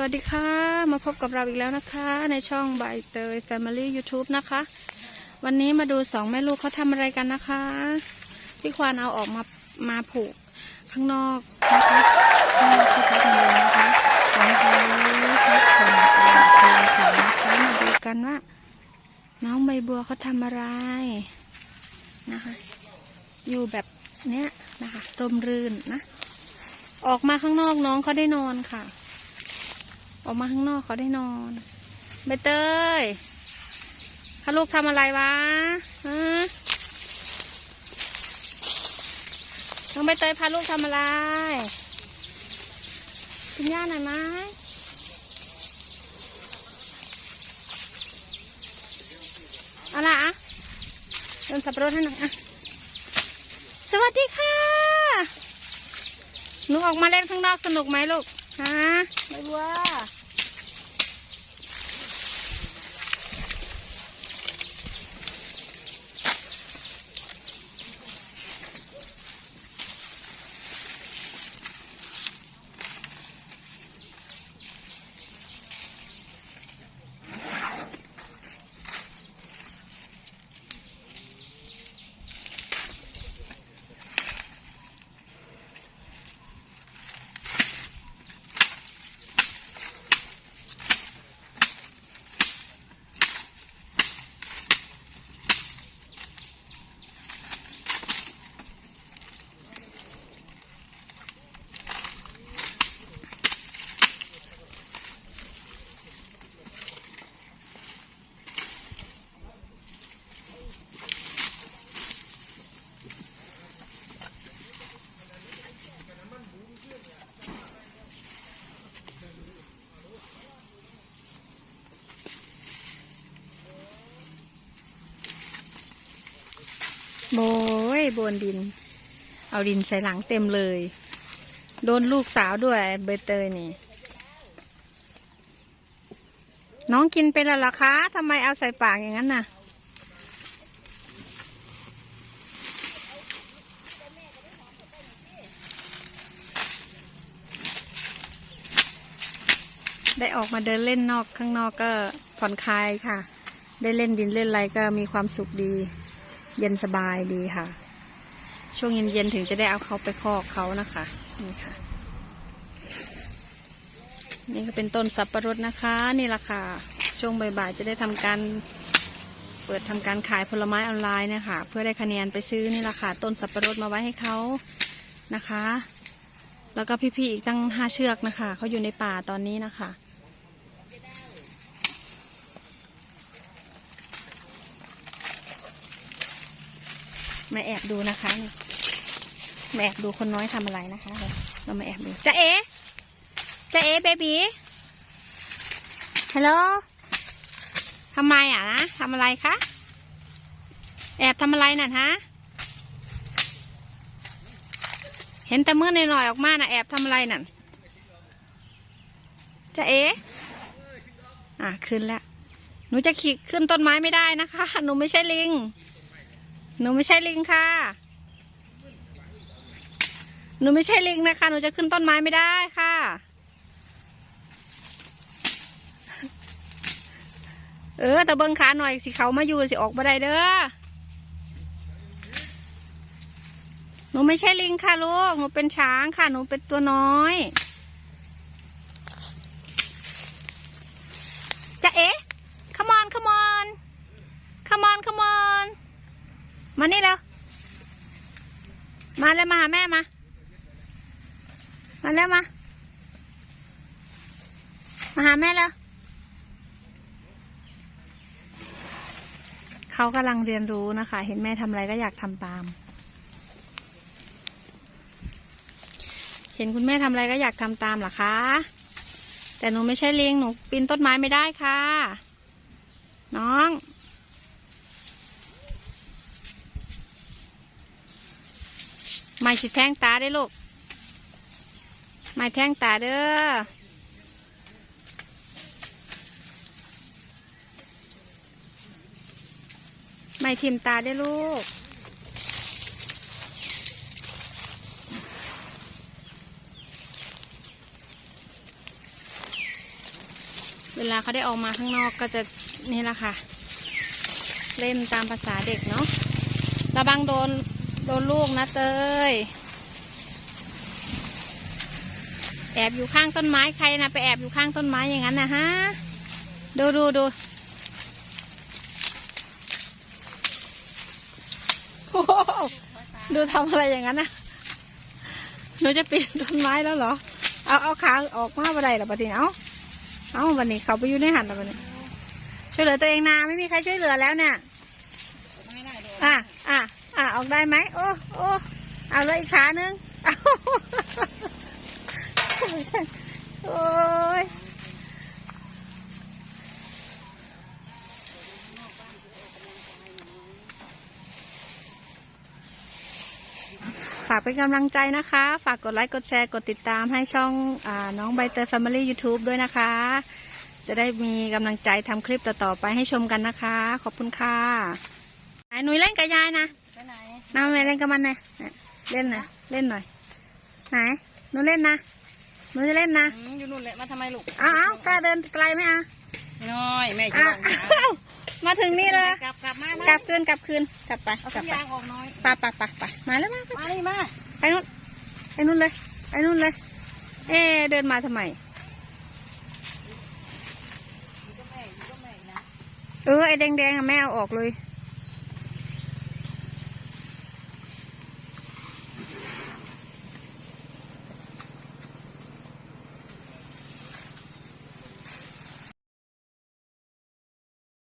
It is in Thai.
สวัสดีค่ะ มาพบกับเราอีกแล้วนะคะ ในช่องใบเตย Family YouTube นะคะ วันนี้มาดูสองแม่ลูกเขาทำอะไรกันนะคะ พี่ควานเอาออกมามาผูกข้างนอกนะคะข้างนอกที่เขาทำเลยนะคะของเขาพักผ่อนกลางคืนค่ะนะคะมาดูกันว่า น้องใบบัวเขาทำอะไรนะคะ อยู่แบบเนี้ยนะคะร่มรื่นนะ ออกมาข้างนอกน้องเขาได้นอนค่ะ ออกมาข้างนอกเขาได้นอนใบเตยถ้าลูกทำอะไรวะฮะน้องใบเตยพาลูกทำอะไรกินหญ้าหน่อยไหมเอาละอะเดินสับปะรดให้หน่อยอะสวัสดีค่ะ หนูออกมาเล่นข้างนอกสนุกไหมลูก ฮะใบบัว โบยบนดิน เอาดินใส่หลังเต็มเลย โดนลูกสาวด้วยใบเตยนี่ น้องกินเป็นแล้วหรอคะทำไมเอาใส่ปากอย่างนั้นน่ะ ได้ออกมาเดินเล่นนอกข้างนอกก็ผ่อนคลายค่ะ ได้เล่นดินเล่นอะไรก็มีความสุขดี เย็นสบายดีค่ะ ช่วงเย็นๆถึงจะได้เอาเขาไปคอกเขานะคะนี่ค่ะ นี่ก็เป็นต้นสับปะรดนะคะ นี่แหละค่ะช่วงบ่ายๆจะได้ทำการเปิดทำการขายผลไม้ออนไลน์นะคะ เพื่อได้คะแนนไปซื้อนี่แหละค่ะต้นสับปะรดมาไว้ให้เขานะคะ แล้วก็พี่ๆอีกตั้งห้าเชือกนะคะเขาอยู่ในป่าตอนนี้นะคะ มาแอบดูนะคะนี่มาแอบดูคนน้อยทำอะไรนะคะ เรามาแอบดูจะเอ๋จะเอ๋เบบี้ฮัลโหลทำไมอะนะทำอะไรคะแอบทำอะไรน่ะฮะเห็นแต่มือหน่อยๆออกมาน่ะแอบทำอะไรน่ะจะเอ๋อะขึ้นแล้วหนูจะขี่ขึ้นต้นไม้ไม่ได้นะคะ หนูไม่ใช่ลิง หนูไม่ใช่ลิงค่ะ หนูไม่ใช่ลิงนะคะ หนูจะขึ้นต้นไม้ไม่ได้ค่ะ เออแต่เบิ้งขาหน่อยสิเขามาอยู่สิออกมาได้เด้อ หนูไม่ใช่ลิงค่ะลูก หนูเป็นช้างค่ะ หนูเป็นตัวน้อย จะเอ๊ะ นี่แล้ว มาแล้วมาหาแม่มา มาแล้วมา มาหาแม่แล้ว เขากำลังเรียนรู้นะคะ เห็นแม่ทำอะไรก็อยากทำตาม เห็นคุณแม่ทำอะไรก็อยากทำตามหรอคะ แต่หนูไม่ใช่ลิงหนูปีนต้นไม้ไม่ได้ค่ะ น้อง ไม่สิแทงตาได้ลูก ไม่แทงตาเด้อ ไม่ทิมตาได้ลูก เวลาเขาได้ออกมาข้างนอกก็จะนี่แหละค่ะ เล่นตามภาษาเด็กเนาะ ระวังโดน โดนลูกนะเตย แอบอยู่ข้างต้นไม้ใครนะไปแอบอยู่ข้างต้นไม้อย่างนั้นนะฮะ ดูดูดูดูทำอะไรอย่างนั้นนะหนูจะปีนต้นไม้แล้วเหรอ เอาเอาขาออกมาบันไดหรอปะทีเอาเอาวันนี้เขาไปอยู่ในหันแล้ววันนี้ ช่วยเหลือตัวเองนะไม่มีใครช่วยเหลือแล้วเนี่ยอะอะ อะออกได้ไหมโอ้โอ้เอาเลยอีกขาหนึ่งโอ้ยฝากเป็นกำลังใจนะคะ ฝากกดไลค์ กดแชร์ กดติดตามให้ช่องอน้องใบเตย Family YouTube ด้วยนะคะ จะได้มีกำลังใจทำคลิปต่อๆไปให้ชมกันนะคะ ขอบคุณค่ะไหนหนุ่ยเล่นกับยายนะ นน้าแม่เล่นกับมันหน่อยเนี่ยเล่นหน่อยเล่นหน่อย ไหนหนูเล่นนะหนูจะเล่นนะอืมอยู่นู่นแหละมาทำไมลูกอ้าวอ้าวกล้าเดินไกลไหมอะน้อยแม่จะอ้าวลองหาอ้าวมาถึงนี่เลยกลับกลับมากลับคืนกลับคืนกลับไปเอากลัทุบกไปอย่างออกน้อย ไปไปไปไปมาแล้วมามานี่มาไปนู่นไปนู่นเลยไปนู่นเลย เอ๊ะเดินมาทำไม อยู่กับแม่อยู่กับแม่นะเออไอ้แดงๆอะแม่เอาออกเลย